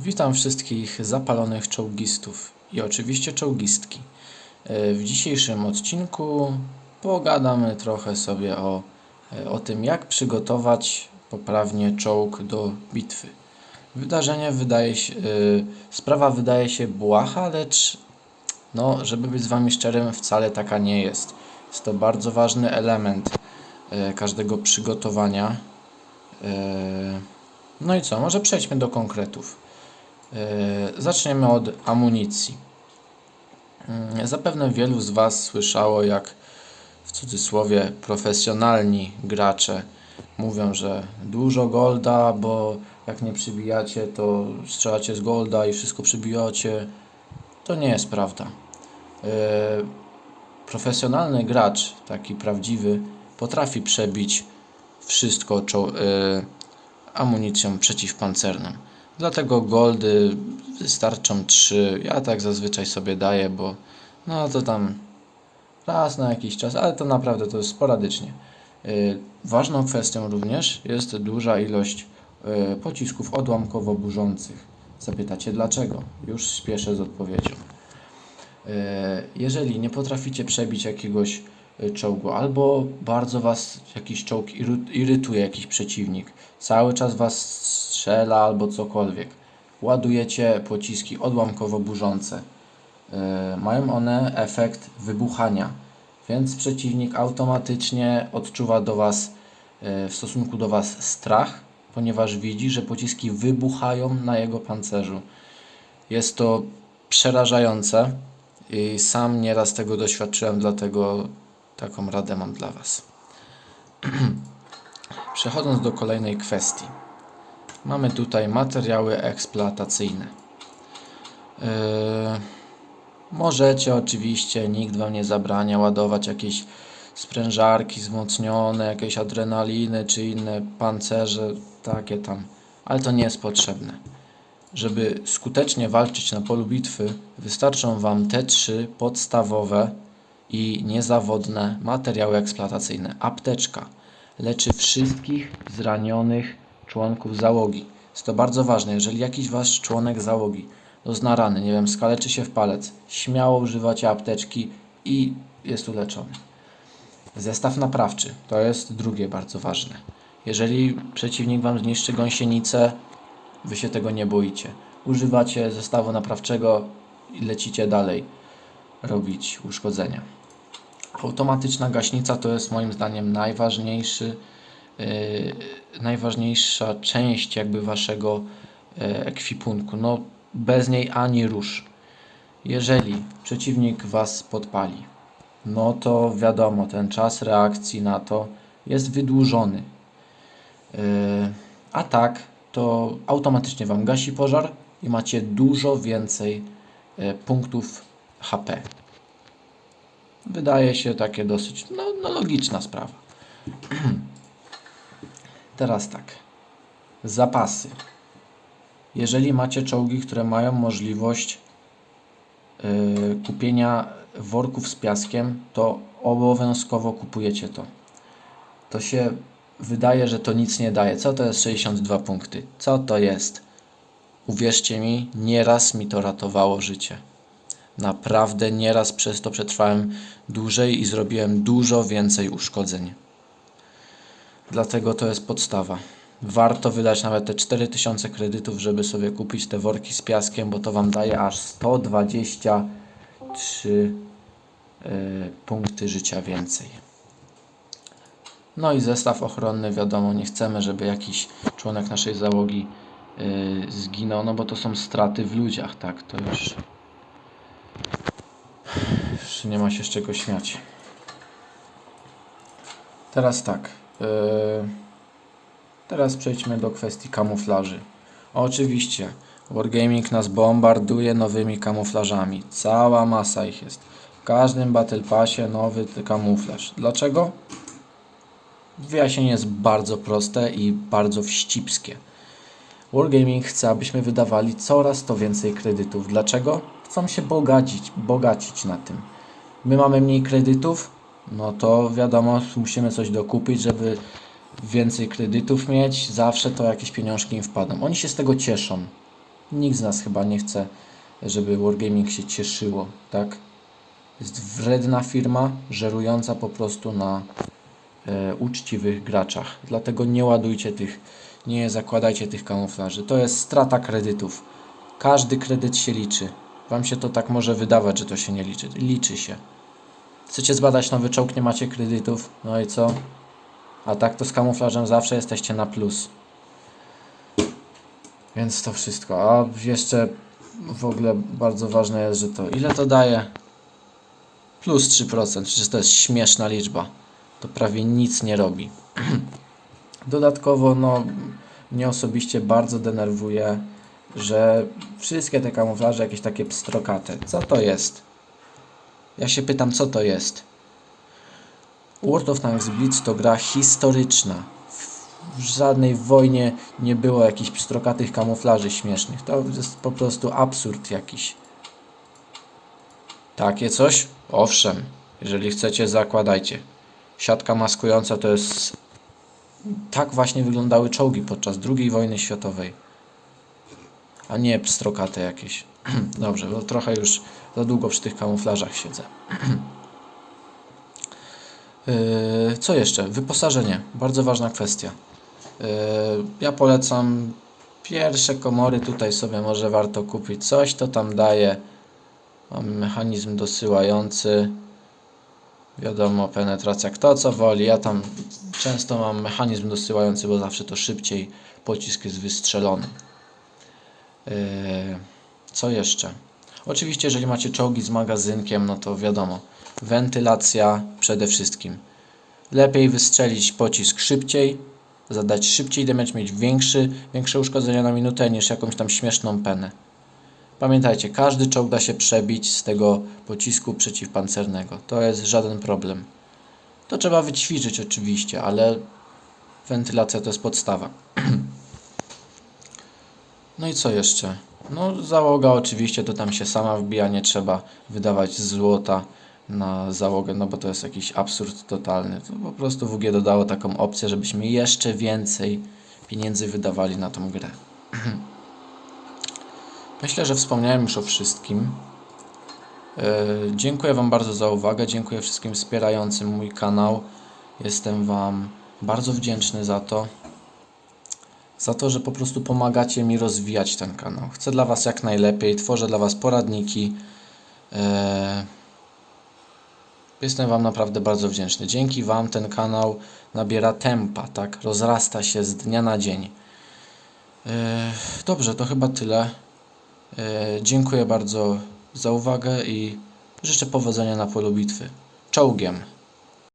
Witam wszystkich zapalonych czołgistów i oczywiście czołgistki. E, W dzisiejszym odcinku pogadamy trochę sobie o, e, o tym, jak przygotować poprawnie czołg do bitwy. Wydarzenie wydaje się, e, sprawa wydaje się błaha, lecz no, żeby być z Wami szczerym, wcale taka nie jest. Jest to bardzo ważny element każdego przygotowania. No i co, może przejdźmy do konkretów. E, Zaczniemy od amunicji. Mm, Zapewne wielu z Was słyszało, jak w cudzysłowie profesjonalni gracze mówią, że dużo golda, bo jak nie przybijacie, to strzelacie z golda i wszystko przybijacie. To nie jest prawda. E, Profesjonalny gracz, taki prawdziwy, potrafi przebić wszystko e, amunicją przeciwpancerną. Dlatego goldy wystarczą 3. Ja tak zazwyczaj sobie daję, bo no to tam raz na jakiś czas, ale to naprawdę to jest sporadycznie. Yy, Ważną kwestią również jest duża ilość yy, pocisków odłamkowo-burzących. Zapytacie dlaczego? Już spieszę z odpowiedzią. Yy, Jeżeli nie potraficie przebić jakiegoś y, czołgu, albo bardzo was jakiś czołg irytuje, jakiś przeciwnik, cały czas was strzela albo cokolwiek, ładujecie pociski odłamkowo-burzące. Yy, Mają one efekt wybuchania, więc przeciwnik automatycznie odczuwa do was yy, w stosunku do was strach, ponieważ widzi, że pociski wybuchają na jego pancerzu. Jest to przerażające i sam nieraz tego doświadczyłem, dlatego taką radę mam dla Was. Przechodząc do kolejnej kwestii. Mamy tutaj materiały eksploatacyjne. Yy, możecie oczywiście, nikt Wam nie zabrania ładować jakieś sprężarki wzmocnione, jakieś adrenaliny czy inne pancerze, takie tam, ale to nie jest potrzebne. Żeby skutecznie walczyć na polu bitwy, wystarczą Wam te trzy podstawowe i niezawodne materiały eksploatacyjne. Apteczka leczy wszystkich zranionych członków załogi. Jest to bardzo ważne. Jeżeli jakiś Wasz członek załogi dozna rany, nie wiem, skaleczy się w palec, śmiało używacie apteczki i jest uleczony. Zestaw naprawczy to jest drugie bardzo ważne. Jeżeli przeciwnik Wam zniszczy gąsienicę, Wy się tego nie boicie. Używacie zestawu naprawczego i lecicie dalej robić uszkodzenia. Automatyczna gaśnica to jest moim zdaniem najważniejszy, najważniejsza część jakby waszego yy, ekwipunku. No, bez niej ani rusz. Jeżeli przeciwnik was podpali, no to wiadomo, ten czas reakcji na to jest wydłużony. Yy, a tak, to automatycznie Wam gasi pożar i macie dużo więcej punktów HP. Wydaje się takie dosyć no, no logiczna sprawa. Teraz tak. Zapasy. Jeżeli macie czołgi, które mają możliwość e, kupienia worków z piaskiem, to obowiązkowo kupujecie to. To się wydaje, że to nic nie daje. Co to jest 62 punkty? Co to jest? Uwierzcie mi, nieraz mi to ratowało życie. Naprawdę nieraz przez to przetrwałem dłużej i zrobiłem dużo więcej uszkodzeń. Dlatego to jest podstawa. Warto wydać nawet te 4000 kredytów, żeby sobie kupić te worki z piaskiem, bo to Wam daje aż 123 e, punkty życia więcej. No i zestaw ochronny, wiadomo, nie chcemy, żeby jakiś członek naszej załogi yy, zginął, no bo to są straty w ludziach, tak, to już, już nie ma się z czego śmiać. Teraz tak, teraz przejdźmy do kwestii kamuflaży. Oczywiście, Wargaming nas bombarduje nowymi kamuflażami, cała masa ich jest. W każdym Battle Passie nowy kamuflaż. Dlaczego? Wyjaśnienie jest bardzo proste i bardzo wścibskie. Wargaming chce, abyśmy wydawali coraz to więcej kredytów. Dlaczego? Chcą się bogacić, bogacić na tym. My mamy mniej kredytów, no to wiadomo, musimy coś dokupić, żeby więcej kredytów mieć. Zawsze to jakieś pieniążki im wpadną. Oni się z tego cieszą. Nikt z nas chyba nie chce, żeby Wargaming się cieszyło, tak? Jest wredna firma, żerująca po prostu na e, uczciwych graczach. Dlatego nie ładujcie tych, nie zakładajcie tych kamuflaży. To jest strata kredytów. Każdy kredyt się liczy. Wam się to tak może wydawać, że to się nie liczy. Liczy się. Chcecie zbadać nowy czołg, nie macie kredytów. No i co? A tak to z kamuflażem zawsze jesteście na plus. Więc to wszystko. A jeszcze w ogóle bardzo ważne jest, że to ile to daje? Plus 3%. Przecież to jest śmieszna liczba. To prawie nic nie robi. Dodatkowo, no, mnie osobiście bardzo denerwuje, że wszystkie te kamuflaże jakieś takie pstrokate. Co to jest? Ja się pytam, co to jest? World of Tanks Blitz to gra historyczna. W żadnej wojnie nie było jakichś pstrokatych kamuflaży śmiesznych. To jest po prostu absurd jakiś. Takie coś? Owszem, jeżeli chcecie, zakładajcie. Siatka maskująca to jest. Tak właśnie wyglądały czołgi podczas II wojny światowej. A nie pstrokate jakieś. Dobrze, bo trochę już za długo przy tych kamuflażach siedzę. Yy, Co jeszcze? Wyposażenie. Bardzo ważna kwestia. Yy, Ja polecam pierwsze komory tutaj sobie może warto kupić. Coś to tam daje. Mamy mechanizm dosyłający. Wiadomo, penetracja kto co woli. Ja tam często mam mechanizm dosyłający, bo zawsze to szybciej pocisk jest wystrzelony. Yy, Co jeszcze? Oczywiście, jeżeli macie czołgi z magazynkiem, no to wiadomo, wentylacja przede wszystkim. Lepiej wystrzelić pocisk szybciej, zadać szybciej damage, mieć większy, większe uszkodzenia na minutę niż jakąś tam śmieszną penę. Pamiętajcie, każdy czołg da się przebić z tego pocisku przeciwpancernego. To jest żaden problem. To trzeba wyćwiczyć oczywiście, ale wentylacja to jest podstawa. No i co jeszcze? No załoga oczywiście to tam się sama wbija, nie trzeba wydawać złota na załogę, no bo to jest jakiś absurd totalny. To po prostu WG dodało taką opcję, żebyśmy jeszcze więcej pieniędzy wydawali na tą grę. Myślę, że wspomniałem już o wszystkim. Yy, dziękuję Wam bardzo za uwagę. Dziękuję wszystkim wspierającym mój kanał. Jestem Wam bardzo wdzięczny za to. Za to, że po prostu pomagacie mi rozwijać ten kanał. Chcę dla Was jak najlepiej. Tworzę dla Was poradniki. Yy, Jestem Wam naprawdę bardzo wdzięczny. Dzięki Wam ten kanał nabiera tempa, tak? Rozrasta się z dnia na dzień. Yy, Dobrze, to chyba tyle. Yy, Dziękuję bardzo za uwagę i życzę powodzenia na polu bitwy. Czołgiem.